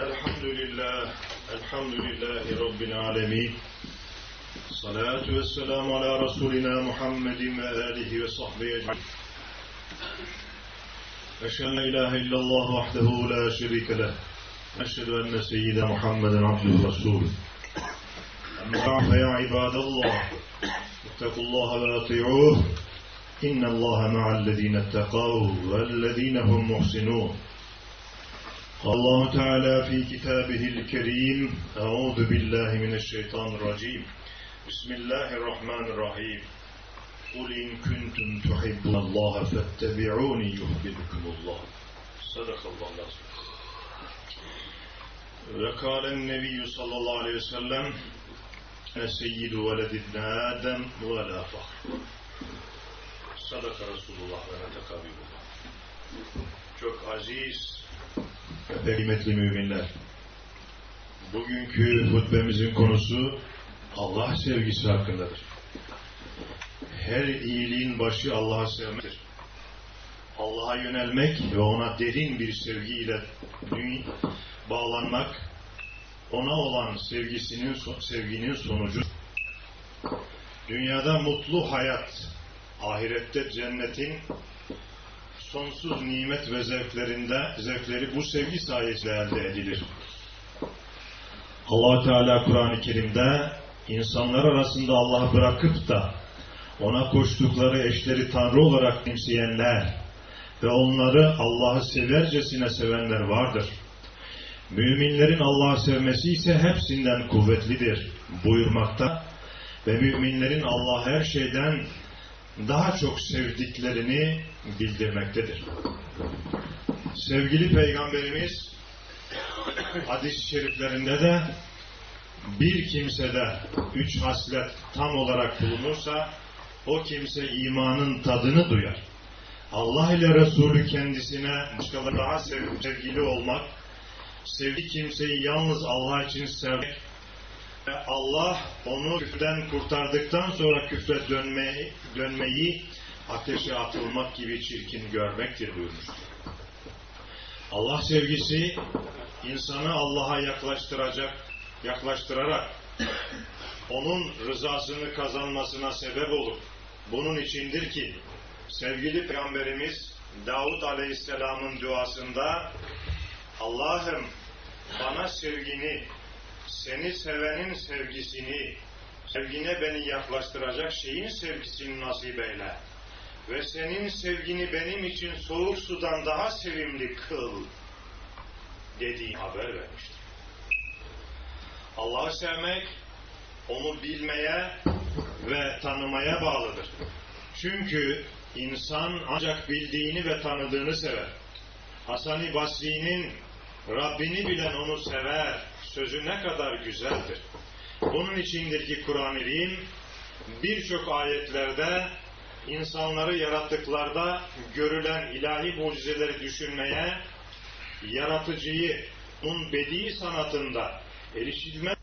الحمد لله الحمد لله رب العالمين. الصلاة والسلام على رسولنا محمد وآله وصحبه أجمعين. أشهد أن لا إله إلا الله وحده لا شريك له. أشهد أن سيدنا محمدا عبده ورسوله. أما بعد فيا عباد الله اتقوا الله وأطيعوه. إن الله مع الذين اتقوا والذين هم محسنون. قال الله تعالى في كتابه الكريم أعوذ بالله من الشيطان الرجيم بسم الله الرحمن الرحيم قل إن كنتم تحبون الله فاتبعوني يحببكم الله صدق الله العظيم وقال النبي صلى الله عليه وسلم أنا سيد ولد ابن آدم ولا فخر Sadaka Resulullah ve netekabibullah. Çok aziz ve kıymetli müminler. Bugünkü hutbemizin konusu Allah sevgisi hakkındadır. Her iyiliğin başı Allah'a sevmektir. Allah'a yönelmek ve ona derin bir sevgiyle bağlanmak, ona olan sevgisinin sevginin sonucu. Dünyada mutlu hayat, ahirette cennetin sonsuz nimet ve zevklerinde zevkleri bu sevgi sayesinde elde edilir. allah Teala Kur'an-ı Kerim'de insanlar arasında Allah'ı bırakıp da ona koştukları eşleri Tanrı olarak temsiyenler ve onları Allah'ı severcesine sevenler vardır. Müminlerin Allah'ı sevmesi ise hepsinden kuvvetlidir buyurmakta ve müminlerin Allah her şeyden daha çok sevdiklerini bildirmektedir. Sevgili Peygamberimiz hadis-i şeriflerinde de bir kimsede üç haslet tam olarak bulunursa o kimse imanın tadını duyar. Allah ile Resulü kendisine başkaları daha sevgili olmak, sevdiği kimseyi yalnız Allah için sevmek Allah onu küfrden kurtardıktan sonra küfre dönmeyi, dönmeyi ateşe atılmak gibi çirkin görmektir buyurmuştur. Allah sevgisi insanı Allah'a yaklaştıracak, yaklaştırarak onun rızasını kazanmasına sebep olur. Bunun içindir ki sevgili Peygamberimiz Davud Aleyhisselam'ın duasında Allah'ım bana sevgini seni sevenin sevgisini, sevgine beni yaklaştıracak şeyin sevgisini nasip eyle. Ve senin sevgini benim için soğuk sudan daha sevimli kıl dediği haber vermiştir. Allah'ı sevmek, onu bilmeye ve tanımaya bağlıdır. Çünkü insan ancak bildiğini ve tanıdığını sever. Hasan-ı Basri'nin Rabbini bilen onu sever sözü ne kadar güzeldir. Bunun içindir ki Kur'an-ı Kerim birçok ayetlerde insanları yarattıklarda görülen ilahi mucizeleri düşünmeye, yaratıcıyı onun bedi sanatında erişilmez